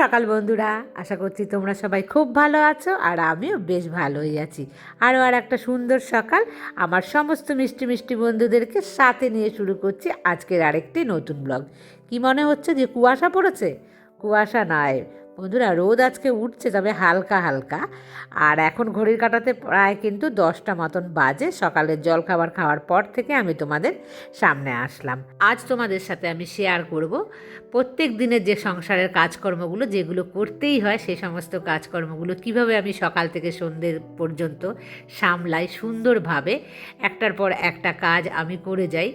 সকাল বন্ধুরা। আশা করছি তোমরা সবাই খুব ভালো আছো আর আমিও বেশ ভালোই আছি। আরও আর একটা সুন্দর সকাল। আমার সমস্ত মিষ্টি মিষ্টি বন্ধুদেরকে সাথে নিয়ে শুরু করছি আজকের আরেকটি নতুন ব্লগ কি মনে হচ্ছে যে কুয়াশা পড়েছে? কুয়াশা নয় বন্ধুরা রোদ আজকে উঠছে, তবে হালকা হালকা। আর এখন ঘড়ির কাটাতে প্রায় কিন্তু দশটা মতন বাজে। সকালের জল খাবার খাওয়ার পর থেকে আমি তোমাদের সামনে আসলাম। আজ তোমাদের সাথে আমি শেয়ার করব প্রত্যেক দিনের যে সংসারের কাজকর্মগুলো, যেগুলো করতেই হয় সেই সমস্ত কাজকর্মগুলো কীভাবে আমি সকাল থেকে সন্ধ্যে পর্যন্ত সামলাই সুন্দরভাবে। একটার পর একটা কাজ আমি করে যাই।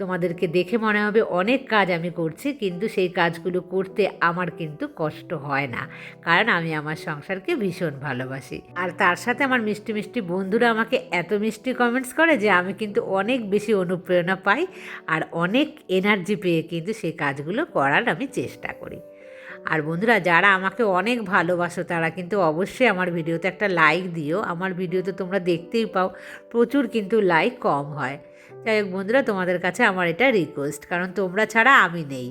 তোমাদেরকে দেখে মনে হবে অনেক কাজ আমি করছি, কিন্তু সেই কাজগুলো করতে আমার কিন্তু কষ্ট হয় না, কারণ আমি আমার সংসারকে ভীষণ ভালোবাসি। আর তার সাথে আমার মিষ্টি মিষ্টি বন্ধুরা আমাকে এত মিষ্টি কমেন্টস করে যে আমি কিন্তু অনেক বেশি অনুপ্রেরণা পাই আর অনেক এনার্জি পেয়ে কিন্তু সেই কাজগুলো করার আমি চেষ্টা করি। আর বন্ধুরা, যারা আমাকে অনেক ভালোবাসো, তারা কিন্তু অবশ্যই আমার ভিডিওতে একটা লাইক দিও। আমার ভিডিওতে তোমরা দেখতেই পাও, প্রচুর কিন্তু লাইক কম হয়। যাই হোক বন্ধুরা তোমাদের কাছে আমার এটা রিকোয়েস্ট কারণ তোমরা ছাড়া আমি নেই।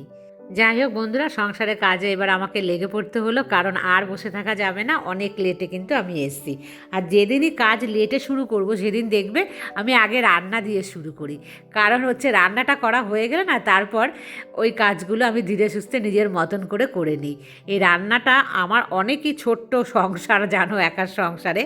যাই হোক বন্ধুরা সংসারের কাজে এবার আমাকে লেগে পড়তে হলো, কারণ আর বসে থাকা যাবে না, অনেক লেটে কিন্তু আমি এসছি। আর যেদিনই কাজ লেটে শুরু করব, সেদিন দেখবে আমি আগে রান্না দিয়ে শুরু করি। কারণ হচ্ছে রান্নাটা করা হয়ে গেলে না, তারপর ওই কাজগুলো আমি ধীরে সুস্থে নিজের মতন করে করে নিই। এই রান্নাটা আমার অনেকই ছোট্ট সংসার, জানো, একার সংসারে।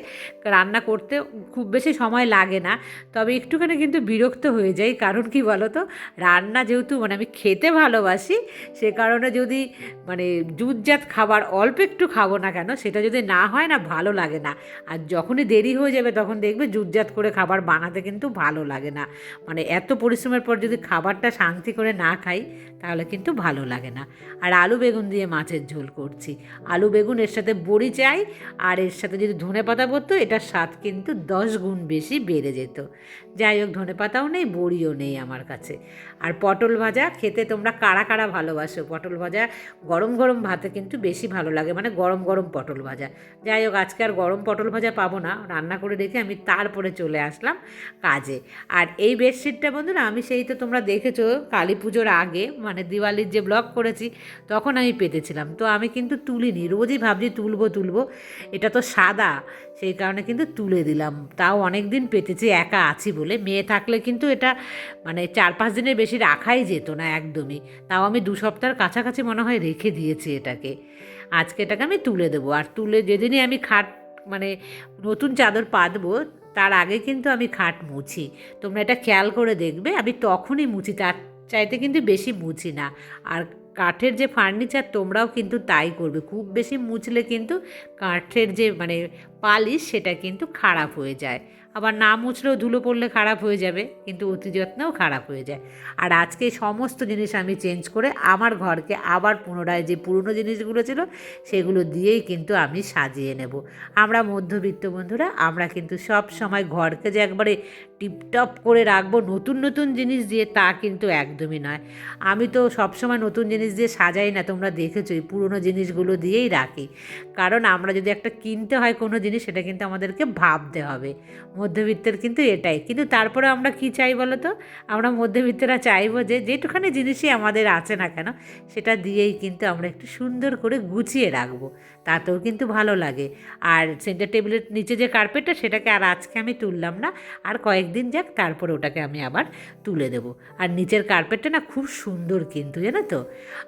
রান্না করতে খুব বেশি সময় লাগে না, তবে একটুখানি কিন্তু বিরক্ত হয়ে যাই। কারণ কি বলো তো রান্না যেহেতু মানে আমি খেতে ভালোবাসি সে কারণে যদি মানে দুধজাত খাবার অল্প একটু খাব না কেন, সেটা যদি না হয় না, ভালো লাগে না। আর যখনই দেরি হয়ে যাবে, তখন দেখবে দুধজাত করে খাবার বানাতে কিন্তু ভালো লাগে না। মানে এত পরিশ্রমের পর যদি খাবারটা শান্তি করে না খাই, তাহলে কিন্তু ভালো লাগে না। আর আলু বেগুন দিয়ে মাছের ঝোল করছি। আলু বেগুন এর সাথে বড়ি চাই, আর এর সাথে যদি ধনে পাতা পড়তো এটার স্বাদ কিন্তু দশ গুণ বেশি বেড়ে যেত। যাই হোক, ধনে পাতাও নেই, বড়িও নেই আমার কাছে। আর পটল ভাজা খেতে তোমরা কারা কারা ভালোবাসো? পটল ভাজা গরম গরম ভাতে কিন্তু বেশি ভালো লাগে মানে গরম গরম পটল ভাজা। যাই হোক, আজকে আর গরম পটল ভাজা পাবো না, রান্না করে রেখে আমি তারপরে চলে আসলাম কাজে। আর এই বেডশিটটা বন্ধুরা, আমি সেই তো তোমরা দেখেছ কালী পুজোর আগে মানে দিওয়ালির যে ব্লগ করেছি, তখন আমি পেতেছিলাম। তো আমি কিন্তু তুলিনি, রোজই ভাবছি তুলবো তুলবো। এটা তো সাদা, সেই কারণে কিন্তু তুলে দিলাম। তাও অনেক দিন পেতেছি, একা আছি বলে। মেয়ে থাকলে কিন্তু এটা মানে চার পাঁচ দিনের বেশি রাখাই যেত না একদমই। তাও আমি দু সপ্তাহের কাছাকাছি মনে হয় রেখে দিয়েছি এটাকে। আজকে এটাকে আমি তুলে দেবো। আর তুলে যেদিনই আমি খাট মানে নতুন চাদর পাতবো, তার আগে কিন্তু আমি খাট মুছি। তোমরা এটা খেয়াল করে দেখবে, আমি তখনই মুছি, তার চাইতে কিন্তু বেশি মুছি না। আর কাঠের যে ফার্নিচার, তোমরাও কিন্তু তাই করবে। খুব বেশি মুছলে কিন্তু কাঠের যে মানে পালিশ, সেটা কিন্তু খারাপ হয়ে যায়। আবার না মুছলেও ধুলো পড়লে খারাপ হয়ে যাবে, কিন্তু অতি যত্নেও খারাপ হয়ে যায়। আর আজকে সমস্ত জিনিস আমি চেঞ্জ করে আমার ঘরকে আবার পুনরায় যে পুরনো জিনিসগুলো ছিল, সেগুলো দিয়েই কিন্তু আমি সাজিয়ে নেব। আমরা মধ্যবিত্ত বন্ধুরা, আমরা কিন্তু সব সময় ঘরকে যে একবারে টিপটপ করে রাখব, নতুন নতুন জিনিস দিয়ে তা কিন্তু একদমই নয়। আমি তো সবসময় নতুন জিনিস দিয়ে সাজাই না, তোমরা দেখেছ এই পুরনো জিনিসগুলো দিয়েই রাখি। কারণ আমরা যদি একটা কিনতে হয় কোনো জিনিস, সেটা কিন্তু আমাদেরকে ভাবতে হবে। মধ্যবিত্তের কিন্তু এটাই। কিন্তু তারপরে আমরা কি চাই বলো তো আমরা মধ্যবিত্তরা চাইব যে যেটুখানি জিনিসই আমাদের আছে না কেন, সেটা দিয়েই কিন্তু আমরা একটু সুন্দর করে গুছিয়ে রাখব। তাতেও কিন্তু ভালো লাগে। আর সেন্টার টেবিলের নিচে যে কার্পেটটা সেটাকে আর আজকে আমি তুললাম না। আর কয়েকদিন যাক, তারপরে ওটাকে আমি আবার তুলে দেব। আর নিচের কার্পেটটা না খুব সুন্দর কিন্তু, জানো তো?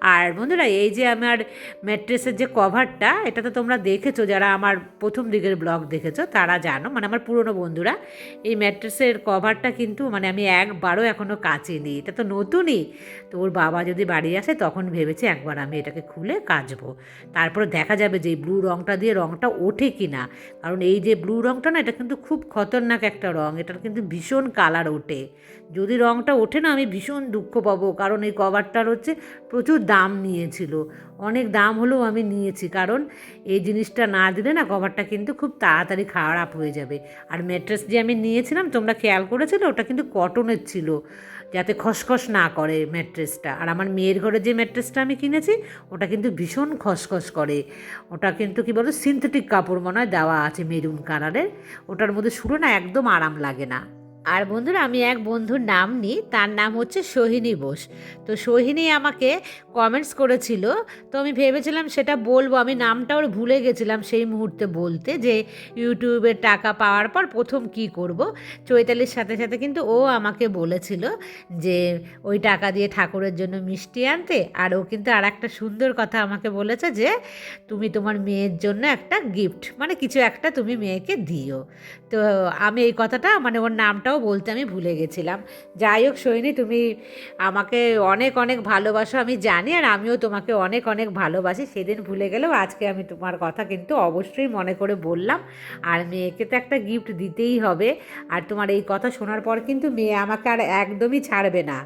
আর বন্ধুরা, এই যে আমার ম্যাট্রেসের যে কভারটা এটা তো তোমরা দেখেছ, যারা আমার প্রথম দিকের ব্লগ দেখেছ, তারা জানো। মানে আমার পুরনো বন্ধুরা, এই ম্যাট্রেসের কভারটা কিন্তু মানে আমি একবারও এখনও কাচিনি এটা তো নতুনই। তো ওর বাবা যদি বাড়ি আসে, তখন ভেবেছি একবার আমি এটাকে খুলে কাচবো। তারপরে দেখা যাবে যে ব্লু রঙটা দিয়ে রঙটা ওঠে কি না কারণ এই যে ব্লু রঙটা না, এটা কিন্তু খুব খতরনাক একটা রঙ এটার কিন্তু ভীষণ কালার ওঠে। যদি রঙটা ওঠে না, আমি ভীষণ দুঃখ পাবো। কারণ এই কভারটার হচ্ছে প্রচুর দাম নিয়েছিল। অনেক দাম হলেও আমি নিয়েছি। কারণ এই জিনিসটা না দিলে না কভারটা কিন্তু খুব তাড়াতাড়ি খারাপ হয়ে যাবে। আর ম্যাট্রেস যে আমি নিয়েছিলাম, তোমরা খেয়াল করেছিলে, ওটা কিন্তু কটনের ছিল। যাতে খসখস না করে ম্যাট্রেসটা। আর আমার মেয়ের ঘরে যে ম্যাট্রেসটা আমি কিনেছি, ওটা কিন্তু ভীষণ খসখস করে। ওটা কিন্তু কি বলো সিনথেটিক কাপড় মনে হয় দেওয়া আছে মেরুন কালারের। ওটার মধ্যে শুরু না একদম আরাম লাগে না। আর বন্ধুরা, আমি এক বন্ধুর নাম নিই তার নাম হচ্ছে সোহিনী বোস। তো সোহিনী আমাকে কমেন্টস করেছিল, তো আমি ভেবেছিলাম সেটা বলব, আমি নামটা ওর ভুলে গেছিলাম সেই মুহূর্তে বলতে, যে ইউটিউবের টাকা পাওয়ার পর প্রথম কি করব। চৈতালির সাথে সাথে কিন্তু ও আমাকে বলেছিল যে, ওই টাকা দিয়ে ঠাকুরের জন্য মিষ্টি আনতে, আর ও কিন্তু আর একটা সুন্দর কথা আমাকে বলেছে যে, তুমি তোমার মেয়ের জন্য একটা গিফট মানে কিছু একটা তুমি মেয়েকে দিও। তো আমি এই কথাটা মানে ওর নামটাও বলতে আমি ভুলে গেছিলাম। যাই হোক সৈনী তুমি আমাকে অনেক অনেক ভালোবাসো, আমি জানি, আর আমিও তোমাকে অনেক অনেক ভালোবাসি। সেদিন ভুলে গেলেও আজকে আমি তোমার কথা কিন্তু অবশ্যই মনে করে বললাম। আর মেয়েকে তো একটা গিফট দিতেই হবে। আর তোমার এই কথা শোনার পর কিন্তু মেয়ে আমাকে আর একদমই ছাড়বে না।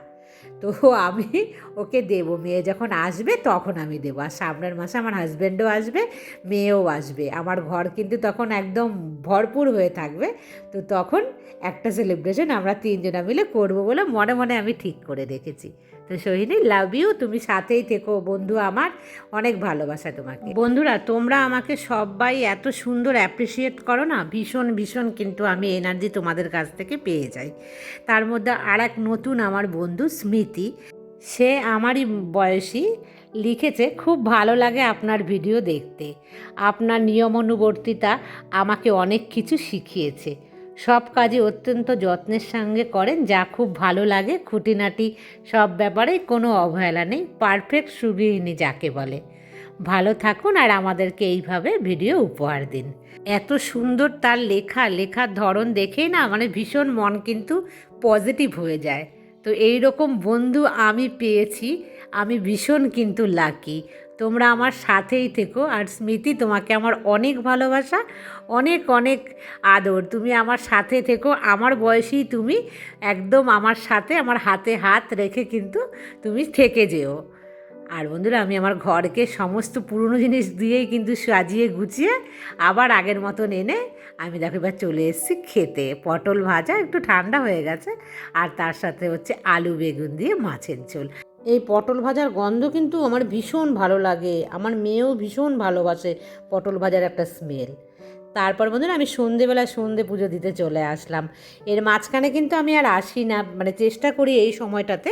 তো আমি ওকে দেবো। মেয়ে যখন আসবে তখন আমি দেবো। আর সামনের মাসে আমার হাজব্যান্ডও আসবে, মেয়েও আসবে। আমার ঘর কিন্তু তখন একদম ভরপুর হয়ে থাকবে। তো তখন একটা সেলিব্রেশন আমরা তিনজনা মিলে করব বলে মনে মনে আমি ঠিক করে রেখেছি। তো সোহিনী লাভ ইউ তুমি সাথেই থেকো। বন্ধু আমার অনেক ভালোবাসা তোমাকে। বন্ধুরা, তোমরা আমাকে সবাই এত সুন্দর অ্যাপ্রিসিয়েট করো না, ভীষণ ভীষণ কিন্তু আমি এনার্জি তোমাদের কাছ থেকে পেয়ে যাই। তার মধ্যে আর এক নতুন আমার বন্ধু স্মৃতি, সে আমারই বয়সী, লিখেছে, খুব ভালো লাগে আপনার ভিডিও দেখতে। আপনার নিয়মানুবর্তিতা আমাকে অনেক কিছু শিখিয়েছে। সব কাজই অত্যন্ত যত্নের সঙ্গে করেন, যা খুব ভালো লাগে। খুঁটিনাটি সব ব্যাপারেই কোনো অবহেলা নেই, পারফেক্ট সুগৃহিণী যাকে বলে। ভালো থাকুন আর আমাদেরকে এইভাবে ভিডিও উপহার দিন। এত সুন্দর তার লেখা, লেখার ধরন দেখেই না মানে ভীষণ মন কিন্তু পজিটিভ হয়ে যায়। তো এই রকম বন্ধু আমি পেয়েছি, আমি ভীষণ কিন্তু লাকি। তোমরা আমার সাথেই থেকো আর স্মৃতি তোমাকে আমার অনেক ভালোবাসা, অনেক অনেক আদর। তুমি আমার সাথে থেকো, আমার বয়সেই তুমি একদম আমার সাথে, আমার হাতে হাত রেখে কিন্তু তুমি থেকে যেও। আর বন্ধুরা, আমি আমার ঘরকে সমস্ত পুরনো জিনিস দিয়েই কিন্তু সাজিয়ে গুছিয়ে আবার আগের মতন এনে আমি দেখো এবার চলে এসেছি খেতে। পটল ভাজা একটু ঠান্ডা হয়ে গেছে আর তার সাথে হচ্ছে আলু বেগুন দিয়ে মাছের ঝোল। এই পটল ভাজার গন্ধ কিন্তু আমার ভীষণ ভালো লাগে। আমার মেয়েও ভীষণ ভালোবাসে পটল ভাজার একটা স্মেল তারপর বন্ধুরা আমি সন্ধেবেলা সন্ধে পুজো দিতে চলে আসলাম। এর মাঝখানে কিন্তু আমি আর আসি না। মানে চেষ্টা করি এই সময়টাতে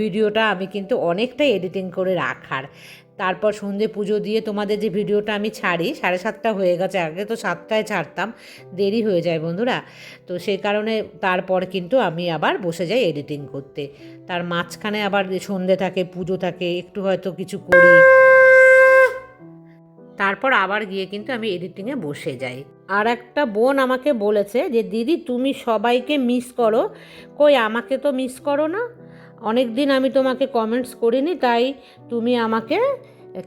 ভিডিওটা আমি কিন্তু অনেকটাই এডিটিং করে রাখার। তারপর সন্ধে পুজো দিয়ে তোমাদের যে ভিডিওটা আমি ছাড়ি, সাড়ে সাতটা হয়ে গেছে, আগে তো সাতটায় ছাড়তাম, দেরি হয়ে যায় বন্ধুরা। তো সেই কারণে তারপর কিন্তু আমি আবার বসে যাই এডিটিং করতে। তার মাঝখানে আবার সন্ধে থাকে, পুজো থাকে, একটু হয়তো কিছু করি। তারপর আবার গিয়ে কিন্তু আমি এডিটিংয়ে বসে যাই। আর একটা বোন আমাকে বলেছে যে, দিদি, তুমি সবাইকে মিস করো। কই, আমাকে তো মিস করো না? অনেক দিন আমি তোমাকে কমেন্টস করিনি, তাই তুমি আমাকে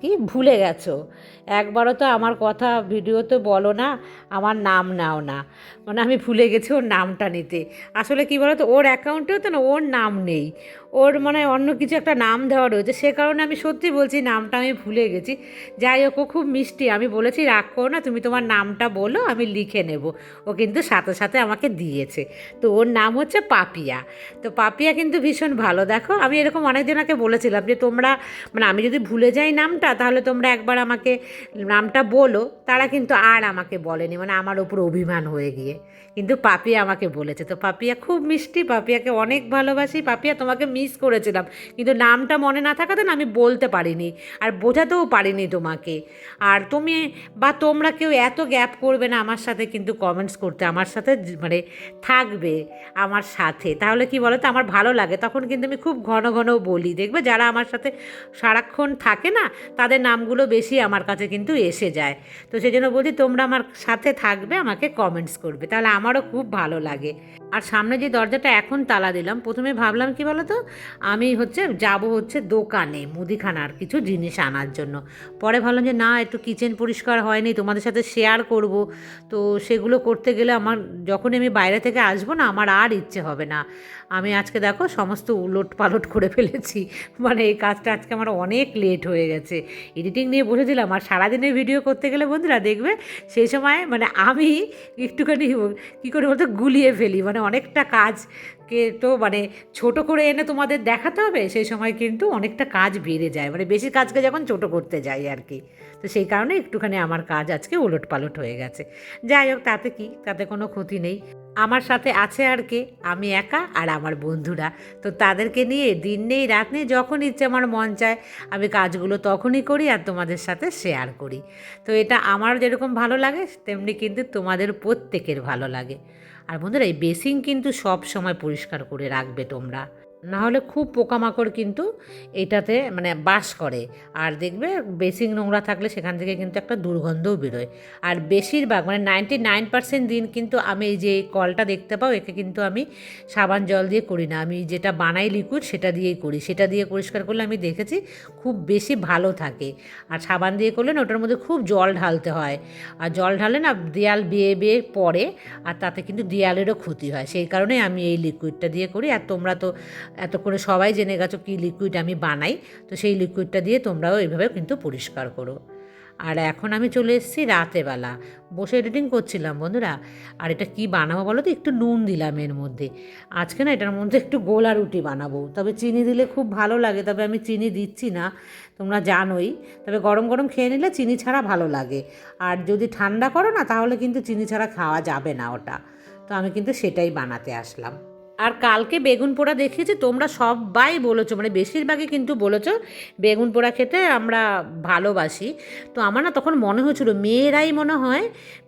কি ভুলে গেছো। একবারও তো আমার কথা ভিডিওতে বলো না, আমার নাম নাও না। মানে আমি ভুলে গেছি ওর নামটা নিতে। আসলে কী বলো তো ওর অ্যাকাউন্টেও তো না, ওর নাম নেই। ওর মানে অন্য কিছু একটা নাম দেওয়া রয়েছে। সে কারণে আমি সত্যি বলছি, নামটা আমি ভুলে গেছি। যাই হোক, ও খুব মিষ্টি। আমি বলেছি, রাগ করো না, তুমি তোমার নামটা বলো, আমি লিখে নেব। ও কিন্তু সাথে সাথে আমাকে দিয়েছে। তো ওর নাম হচ্ছে পাপিয়া। তো পাপিয়া কিন্তু ভীষণ ভালো। দেখো, আমি এরকম অনেকজনকে বলেছিলাম যে, তোমরা মানে আমি যদি ভুলে যাই নামটা, তাহলে তোমরা একবার আমাকে নামটা বলো। তারা কিন্তু আর আমাকে বলেনি মানে আমার ওপর অভিমান হয়ে গিয়ে। কিন্তু পাপিয়া আমাকে বলেছে। তো পাপিয়া খুব মিষ্টি, পাপিয়াকে অনেক ভালোবাসি। পাপিয়া তোমাকে মিস করেছিলাম। কিন্তু নামটা মনে না থাকাতে না আমি বলতে পারিনি আর বোঝাতেও পারিনি তোমাকে। আর তুমি বা তোমরা কেউ এত গ্যাপ করবে না আমার সাথে কিন্তু কমেন্টস করতে। আমার সাথে মানে থাকবে আমার সাথে। তাহলে কি বলো তো আমার ভালো লাগে। তখন কিন্তু আমি খুব ঘন ঘন বলি। দেখবে যারা আমার সাথে সারাক্ষণ থাকে না, তাদের নামগুলো বেশি আমার কাছে কিন্তু এসে যায়। তো সেই জন্য বলছি, তোমরা আমার সাথে থাকবে, আমাকে কমেন্টস করবে। তাহলে আমারও খুব ভালো লাগে। আর সামনে যে দরজাটা এখন তালা দিলাম, প্রথমে ভাবলাম কি বলতো? আমি হচ্ছে যাব হচ্ছে দোকানে মুদিখানার কিছু জিনিস আনার জন্য। পরে ভাবলাম যে না, একটু কিচেন পরিষ্কার হয়নি, তোমাদের সাথে শেয়ার করব। তো সেগুলো করতে গেলে আমার যখন আমি বাইরে থেকে আসব না, আমার আর ইচ্ছে হবে না। আমি আজকে দেখো সমস্ত উলট পালট করে ফেলেছি। মানে এই কাজটা আজকে আমার অনেক লেট হয়ে গেছে। এডিটিং নিয়ে বসেছিলাম। আর সারাদিনের ভিডিও করতে গেলে বন্ধুরা দেখবে, সেই সময় মানে আমি একটুখানি কী করে বলতো, গুলিয়ে ফেলি। মানে অনেকটা কাজকে তো মানে ছোট করে এনে তোমাদের দেখাতে হবে, সেই সময় কিন্তু অনেকটা কাজ বেড়ে যায়। মানে বেশি কাজকে যখন ছোট করতে যাই আর কি। তো সেই কারণে একটুখানি আমার কাজ আজকে উলট পালট হয়ে গেছে। যাই হোক, তাতে কি? তাতে কোনো ক্ষতি নেই। আমার সাথে আছে আর কে? আমি একা আর আমার বন্ধুরা। তো তাদেরকে নিয়ে দিন নেই, রাত নেই, যখন ইচ্ছে আমার মন চায়, আমি কাজগুলো তখনই করি আর তোমাদের সাথে শেয়ার করি। তো এটা আমার যেরকম ভালো লাগে, তেমনি কিন্তু তোমাদের প্রত্যেকের ভালো লাগে। আর বন্ধুরা, এই বেসিং কিন্তু সব সময় পরিষ্কার করে রাখবে তোমরা। না হলে খুব পোকামাকড় কিন্তু এটাতে মানে বাস করে। আর দেখবে বেসিং নোংরা থাকলে সেখান থেকে কিন্তু একটা দুর্গন্ধও বেরোয়। আর বেশিরভাগ মানে নাইনটি নাইন পার্সেন্ট দিন কিন্তু আমি এই যে কলটা দেখতে পাও, একে কিন্তু আমি সাবান জল দিয়ে করি না। আমি যেটা বানাই লিকুইড সেটা দিয়েই করি। সেটা দিয়ে পরিষ্কার করলে আমি দেখেছি খুব বেশি ভালো থাকে। আর সাবান দিয়ে করলে না, ওটার মধ্যে খুব জল ঢালতে হয়। আর জল ঢালে না, দেয়াল বেয়ে বেয়ে পড়ে, আর তাতে কিন্তু দেয়ালেরও ক্ষতি হয়। সেই কারণে আমি এই লিকুইডটা দিয়ে করি। আর তোমরা তো এতক্ষণে সবাই জেনে গেছো কী লিকুইড আমি বানাই, তো সেই লিকুইডটা দিয়ে তোমরাও এইভাবে কিন্তু পরিষ্কার করো। আর এখন আমি চলে এসেছি রাতেবেলা বসে এডিটিং করছিলাম, বন্ধুরা। আর এটা কি বানাবো বলো তো? একটু নুন দিলাম এর মধ্যে। আজকে না এটার মধ্যে একটু গোলা রুটি বানাবো। তবে চিনি দিলে খুব ভালো লাগে, তবে আমি চিনি দিচ্ছি না, তোমরা জানোই। তবে গরম গরম খেয়ে নিলে চিনি ছাড়া ভালো লাগে। আর যদি ঠান্ডা করো না, তাহলে কিন্তু চিনি ছাড়া খাওয়া যাবে না ওটা। তো আমি কিন্তু সেটাই বানাতে আসলাম। আর কালকে বেগুন পোড়া দেখিয়েছি, তোমরা সবাই বলেছ মানে বেশিরভাগই কিন্তু বলেছ, বেগুন পোড়া খেতে আমরা ভালোবাসি। তো আমার না তখন মনে হয়েছিল, মেয়েরাই মনে হয়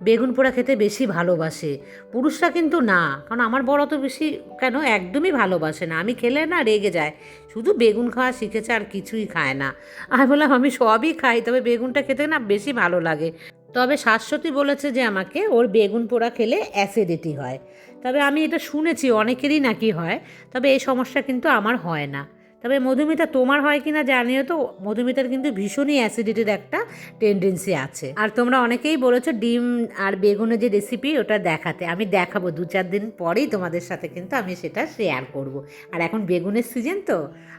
বেগুন পোড়া খেতে বেশি ভালোবাসে, পুরুষরা কিন্তু না, কারণ আমার বড় তো বেশি কেন একদমই ভালোবাসে না, আমি খেলে না রেগে যায়, শুধু বেগুন খাওয়া শিখেছে আর কিছুই খায় না। আমি বললাম, আমি সবই খাই, তবে বেগুনটা খেতে না বেশি ভালো লাগে। তবে শাশ্বতী বলেছে যে আমাকে ওর বেগুন পোড়া খেলে অ্যাসিডিটি হয়। তবে আমি এটা শুনেছি, অনেকেরই নাকি হয়, তবে এই সমস্যা কিন্তু আমার হয় না। তবে মধুমিতা, তোমার হয় কি না জানিও তো, মধুমিতার কিন্তু ভীষণই অ্যাসিডিটির একটা টেন্ডেন্সি আছে। আর তোমরা অনেকেই বলেছ ডিম আর বেগুনের যে রেসিপি ওটা দেখাতে। আমি দেখাবো, দু চার দিন পরেই তোমাদের সাথে কিন্তু আমি সেটা শেয়ার করব। আর এখন বেগুনের সিজন তো,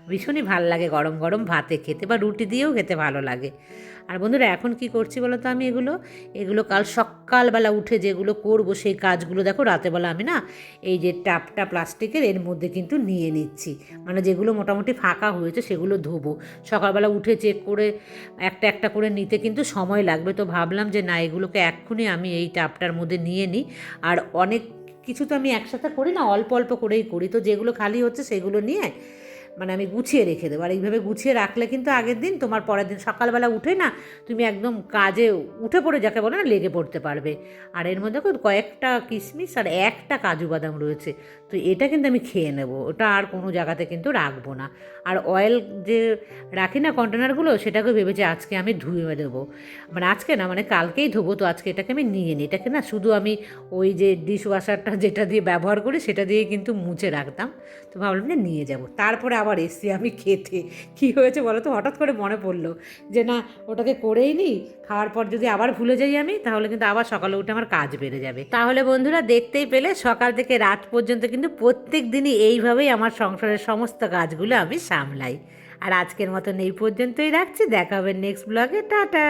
ভীষণই ভালো লাগে গরম গরম ভাতে খেতে, বা রুটি দিয়েও খেতে ভালো লাগে। আর বন্ধুরা, এখন কি করছি বলো তো আমি এগুলো? এগুলো কাল সকালবেলা উঠে যেগুলো করব সেই কাজগুলো দেখো, রাতেবেলা আমি না এই যে টাপটা প্লাস্টিকের, এর মধ্যে কিন্তু নিয়ে নিচ্ছি। মানে যেগুলো মোটামুটি ফাঁকা হয়েছে সেগুলো ধোবো। সকালবেলা উঠে চেক করে, একটা একটা করে নিতে কিন্তু সময় লাগবে। তো ভাবলাম যে না, এগুলোকে এক্ষুনি আমি এই টাপটার মধ্যে নিয়ে নিই। আর অনেক কিছু তো আমি একসাথে করি না, অল্প অল্প করেই করি। তো যেগুলো খালি হচ্ছে সেগুলো নিয়ে মানে আমি গুছিয়ে রেখে দেবো। আর এইভাবে গুছিয়ে রাখলে কিন্তু আগের দিন, তোমার পরের দিন সকালবেলা উঠে না, তুমি একদম কাজে উঠে পড়ে, যাকে বলে না, লেগে পড়তে পারবে। আর এর মধ্যে কয়েকটা কিশমিশ আর একটা কাজু বাদাম রয়েছে। তো এটা কিন্তু আমি খেয়ে নেব। ওটা আর কোনো জায়গাতে কিন্তু রাখব না। আর অয়েল যে রাখি না কন্টেনারগুলো সেটাকে ভেবেছি আজকে আমি ধুয়ে দেবো। মানে আজকে না মানে কালকেই ধোবো, তো আজকে এটাকে আমি নিয়ে নিই। এটাকে না, শুধু আমি ওই যে ডিশ ওয়াশারটা যেটা দিয়ে ব্যবহার করি, সেটা দিয়ে কিন্তু মুছে রাখতাম। তো ভাবলাম যে নিয়ে যাব। তারপরে আবার এসছি আমি খেতে। কি হয়েছে বলো তো? হঠাৎ করে মনে পড়ল যে না, ওটাকে করেই নিই খাওয়ার পর যদি আবার ভুলে যাই আমি, তাহলে কিন্তু আবার সকালে উঠে আমার কাজ বেড়ে যাবে। তাহলে বন্ধুরা দেখতেই পেলে সকাল থেকে রাত পর্যন্ত কিন্তু প্রত্যেক দিনই এইভাবেই আমার সংসারের সমস্ত কাজগুলো আমি সামলাই। আর আজকের মতন এই পর্যন্তই রাখছি। দেখা হবে নেক্সট ব্লগে টাটা!